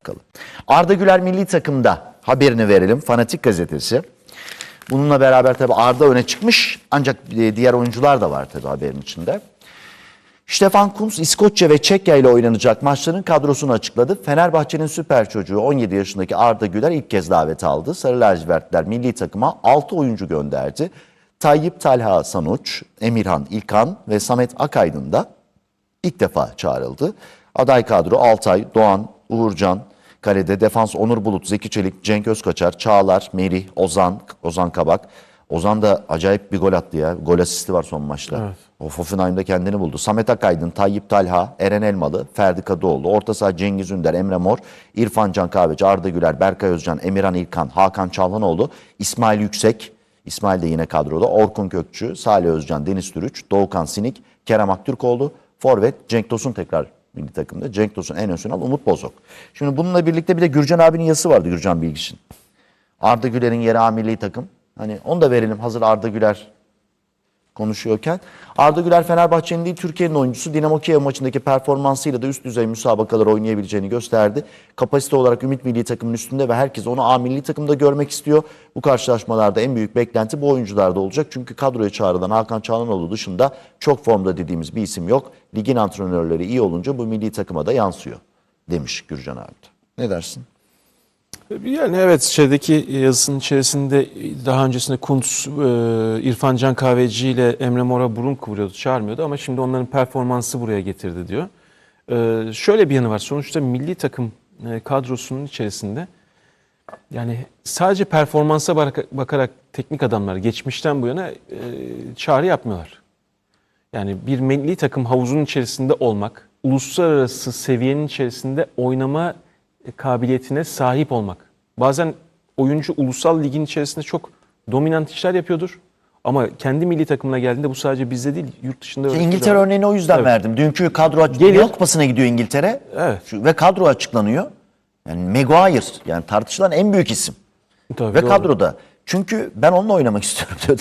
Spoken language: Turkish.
Bakalım. Arda Güler milli takımda haberini verelim. Fanatik gazetesi. Bununla beraber tabii Arda öne çıkmış ancak e, diğer oyuncular da var tabii haberin içinde. Stefan Kuntz İskoçya ve Çekya ile oynanacak maçların kadrosunu açıkladı. Fenerbahçe'nin süper çocuğu 17 yaşındaki Arda Güler ilk kez davet aldı. Sarı lacivertler milli takıma 6 oyuncu gönderdi. Tayyip Talha Sanuç, Emirhan İlkan ve Samet Akaydın da ilk defa çağrıldı. Aday kadro Altay, Doğan, Uğurcan, Kalede defans Onur Bulut, Zeki Çelik, Cenk Özkaçar, Çağlar, Merih, Ozan, Ozan Kabak. Ozan da acayip bir gol attı ya. Gol asisti var son maçta. Evet. O Hoffenheim'de kendini buldu. Samet Akaydın, Tayyip Talha, Eren Elmalı, Ferdi Kadıoğlu, orta saha Cengiz Ünder, Emre Mor, İrfan Can Kahveci, Arda Güler, Berkay Özcan, Emirhan İlkan, Hakan Çalhanoğlu, İsmail Yüksek, İsmail de yine kadroda, Orkun Kökçü, Salih Özcan, Deniz Türüç, Doğukan Sinik, Kerem Aktürkoğlu, Forvet, Cenk Tosun tekrar milli takımda. Cenk Tosun en ön al, Umut Bozok. Şimdi bununla birlikte bir de Gürcan abinin yazısı vardı Gürcan Bilgiç'in. Arda Güler'in yeri A milli takım. Hani onu da verelim hazır Arda Güler konuşuyorken. Arda Güler Fenerbahçe'nin değil Türkiye'nin oyuncusu. Dinamo Kiev maçındaki performansıyla da üst düzey müsabakalar oynayabileceğini gösterdi. Kapasite olarak Ümit Milli Takımın üstünde ve herkes onu A milli takımda görmek istiyor. Bu karşılaşmalarda en büyük beklenti bu oyuncularda olacak. Çünkü kadroya çağrılan Hakan Çalhanoğlu dışında çok formda dediğimiz bir isim yok. Ligin antrenörleri iyi olunca bu milli takıma da yansıyor demiş Gürcan abi. Ne dersin? Yani evet şeydeki yazısının içerisinde daha öncesinde Kuntz, e, İrfan Can Kahveci ile Emre Mor'a burun kıvırıyordu, çağırmıyordu ama şimdi onların performansı buraya getirdi diyor. E, şöyle bir yanı var. Sonuçta milli takım e, kadrosunun içerisinde yani sadece performansa bakarak, teknik adamlar geçmişten bu yana e, çağrı yapmıyorlar. Yani bir milli takım havuzunun içerisinde olmak, uluslararası seviyenin içerisinde oynama e, kabiliyetine sahip olmak. Bazen oyuncu ulusal ligin içerisinde çok dominant işler yapıyordur. Ama kendi milli takımına geldiğinde bu sadece bizde değil, yurt dışında. İngiltere örneğini o yüzden Evet. verdim. Dünkü kadro. Dünya Kupası'na gidiyor İngiltere. Evet. Şu- ve kadro açıklanıyor. Yani Maguire yani tartışılan en büyük isim. Tabii, ve doğru. kadroda. Çünkü ben onunla oynamak istiyorum diyor